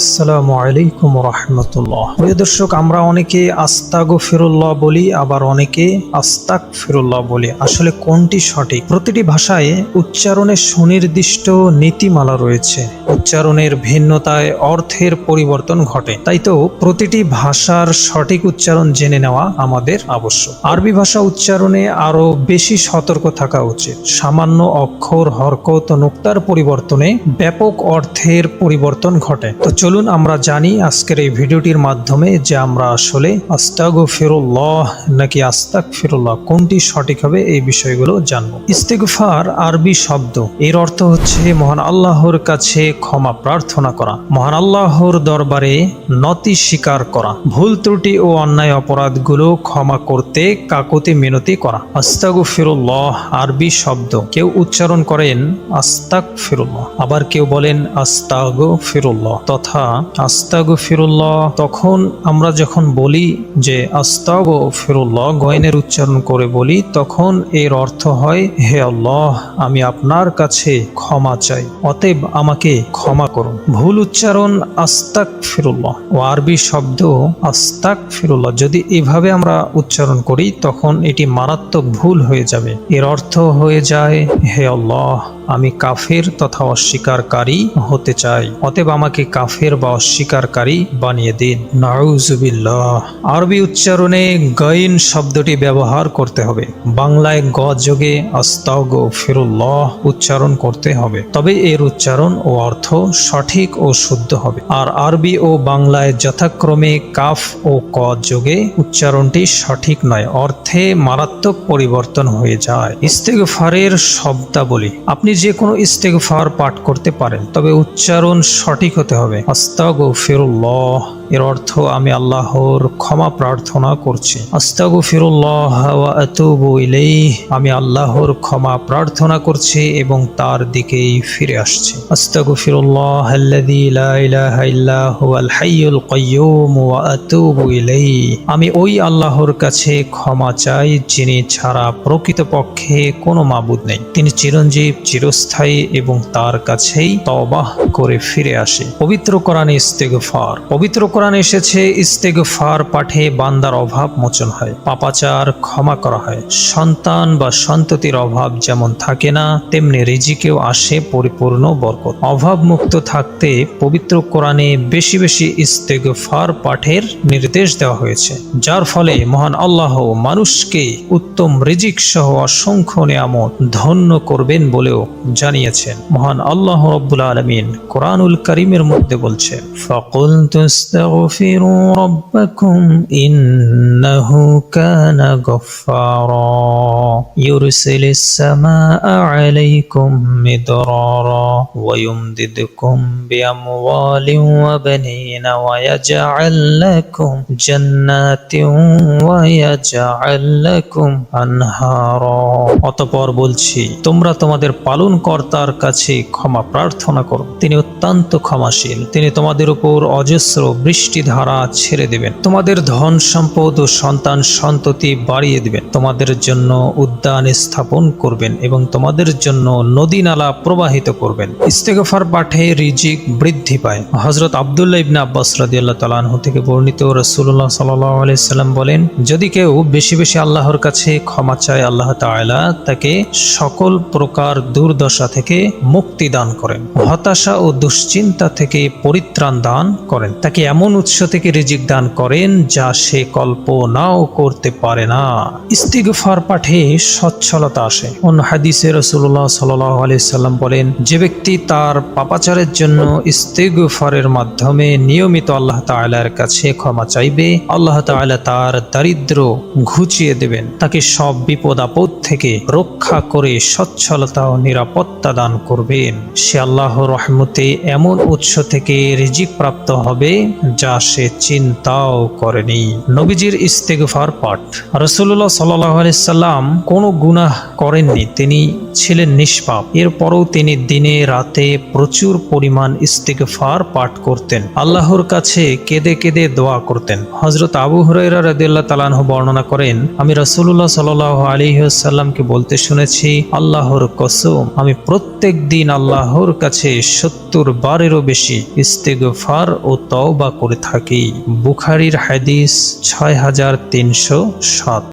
আসসালামু আলাইকুম রহমতুল্লাহ। প্রিয় দর্শক, আমরা অনেকে আস্তাগো ফিরুল্লাহ বলি, আবার অনেকে আস্তাক ফিরুল্লাহ বলি। আসলে কোনটি সঠিক? প্রতিটি ভাষায় উচ্চারণের সুনির্দিষ্ট নীতিমালা রয়েছে। উচ্চারণের ভিন্নতায় অর্থের পরিবর্তন ঘটে। তাই তো প্রতিটি ভাষার সঠিক উচ্চারণ জেনে নেওয়া আমাদের আবশ্যক। আরবি ভাষা উচ্চারণে আরও বেশি সতর্ক থাকা উচিত। সামান্য অক্ষর, হরকত, নুক্তার পরিবর্তনে ব্যাপক অর্থের পরিবর্তন ঘটে। তো চলুন আমরা জানি আজকের এই ভিডিওটির মাধ্যমে যে আমরা আসলে আস্তাগো ফিরুল্লাহ নাকি আস্তাক ফিরুল্লাহ কোনটি সঠিক হবে এই বিষয়গুলো জানব। ইস্তেগফার আরবি শব্দ, এর অর্থ হচ্ছে মহান আল্লাহর কাছে ক্ষমা প্রার্থনা করা, মহান আল্লাহর দরবারে নতি স্বীকার করা, ভুল ত্রুটি ও অন্যায় অপরাধগুলো ক্ষমা করতে কাকুতি মিনতি করা। আস্তাগু ফিরুল্লাহ আরবি শব্দ, কেউ উচ্চারণ করেন আস্তাক ফিরুল্লাহ আবার কেউ বলেন আস্তাগো ফিরুল্লাহ তথা আস্তাগো ফিরুল্লাহ তখন আমরা যখন বলি যে আস্তাগো ফিরুল্লাহ গয়নের উচ্চারণ করে বলি, তখন এর অর্থ হয়, হে আল্লাহ, আমি আপনার কাছে ক্ষমা চাই। অতএব আমাকে ক্ষমা করুন। ভুল উচ্চারণ আস্তাক ফিরুল্লাহ ও আরবি শব্দ আস্তাক ফিরুল্লাহ যদি এভাবে আমরা উচ্চারণ করি, তখন এটি মারাত্মক ভুল হয়ে যাবে। এর অর্থ হয়ে যায়, হে আল্লাহ আমি কাফের তথা অস্বীকারী হতে চাই। অতএব আমাকে কাফের বা অস্বীকারী বানিয়ে দিন। আরবি উচ্চারণে গাইন শব্দটি ব্যবহার করতে হবে। বাংলায় গ যোগে আস্তাগ ফিরুল্লাহ উচ্চারণ করতে হবে। তবে এর উচ্চারণ ও অর্থ সঠিক ও শুদ্ধ হবে। আর আরবি ও বাংলায় যথাক্রমে কাফ ও ক যোগে উচ্চারণটি সঠিক নয়। অর্থে মারাত্মক পরিবর্তন হয়ে যায়। ইস্তেগফারের শব্দাবলী। আপনি যে কোনো ইস্তেগফার পাঠ করতে পারেন তবে উচ্চারণ সঠিক হতে হবে। আস্তাগ ফিরুল্লাহ এর অর্থ আমি আল্লাহর ক্ষমা প্রার্থনা করছি। আস্তাগু ফিরুল্লাহ আমি আল্লাহর ক্ষমা প্রার্থনা করছি এবং তার দিকেই ফিরে আসছি। আস্তাগু ফিরুল্লাহ আমি ওই আল্লাহর কাছে ক্ষমা চাই, যিনি ছাড়া প্রকৃতপক্ষে কোনো মাবুদ নেই। তিনি চিরঞ্জীব, চিরস্থায়ী এবং তার কাছেই তবাহ করে ফিরে আসে। পবিত্র কোরআনে ইস্তেগফার। পবিত্র কোরআনে এসেছে, ইস্তেগফার পাঠে বান্দার অভাব মোচন হয়, পাপাচার ক্ষমা করা হয়। সন্তান বা সন্ততির অভাব যেমন থাকে না, তেমনি রিজিকেও আসে পরিপূর্ণ বরকত। অভাব মুক্ত থাকতে পবিত্র কোরআনে বেশি বেশি ইস্তেগফার পাঠের নির্দেশ দেওয়া হয়েছে, যার ফলে মহান আল্লাহ মানুষকে উত্তম রিজিক সহ অসংখ্য নিয়ামত ধন্য করবেন বলেও জানিয়েছেন। মহান আল্লাহ রব্বুল আলমিন কোরআনুল করিমের মধ্যে বলছেন ফকুল تستغفروا ربكم إنه كان غفارا يرسل السماء عليكم مدرارا ويمددكم بأموال وبنين ويجعل لكم جنات ويجعل لكم أنهارا অতপর বলছি তোমরা তোমাদের পালন কর্তার কাছে ক্ষমা প্রার্থনা করো তিনি অত্যন্ত ক্ষমাশীল তিনি তোমাদের উপর অজস্র বৃষ্টি ধারা ছেড়ে দেবেন। তোমাদের ধন সম্পদ ও সন্তান সন্ততি বাড়িয়ে দেবেন। তোমাদের জন্য উদ্যান স্থাপন করবেন এবং তোমাদের জন্য নদী নালা প্রবাহিত করবেন। ইস্তেগফার পাঠে রিজিক বৃদ্ধি পায়। হজরত আবদুল্লাহ ইবনা আব্বাস রাদিয়াল্লাহু তাআলা আনহু থেকে বর্ণিত সাল্লাল্লাহু সাল্লাম বলেন, যদি কেউ বেশি বেশি আল্লাহর কাছে ক্ষমা চায়, আল্লাহ তাআলা তাকে সকল প্রকার দুর্দশা থেকে মুক্তি দান করেন। হতাশা ও দুশ্চিন্তা থেকে পরিত্রাণ দান করেন। তাকে এমন উৎস থেকে রিজিক দান করেন যা সে কল্পনাও করতে পারে না। ইস্তিগফার পাঠে সচ্ছলতা আসে। অন্য হাদিসে রসুল্লাহ সাল্লাম বলেন, যে ব্যক্তি তার পাপাচারের জন্য ইস্তিগফারের মাধ্যমে নিয়মিত আল্লাহ তাআলার কাছে ক্ষমা চাইবে, আল্লাহ তাআলা তার দারিদ্র ঘুচিয়ে দেবেন। তাকে সব বিপদ আপদ থেকে রক্ষা করে সচ্ছলতা ও নিরাপত্তা দান করবেন। সে আল্লাহ রহমতে এমন উৎস থেকে রিজিক প্রাপ্ত হবে যা সে চিন্তাও করেনি। নবীজির ইস্তেগফার পাঠ। রসুল্লাহ সাল্লাম কোনো গুনাহ করেননি, তিনি ছিলেন নিষ্পাপ। এরপরও তিনি দিনে রাতে প্রচুর পরিমাণ ইস্তেগফার পাঠ করতেন। আল্লাহর কাছে কেঁদে কেঁদে দোয়া করতেন। হজরত আবু হুরাইরা রাদিয়াল্লাহ তালানহ বর্ণনা করেন, আমি রসুল্লাহ সাল্লাহ আলিহাসাল্লামকে বলতে শুনেছি, আল্লাহর কসম, আমি প্রত্যেক দিন আল্লাহর কাছে সত্তর বারেরও বেশি ইস্তেগফার ও তওবা করে থাকি। বুখারির হাদিস ছয় হাজার তিনশো সাত।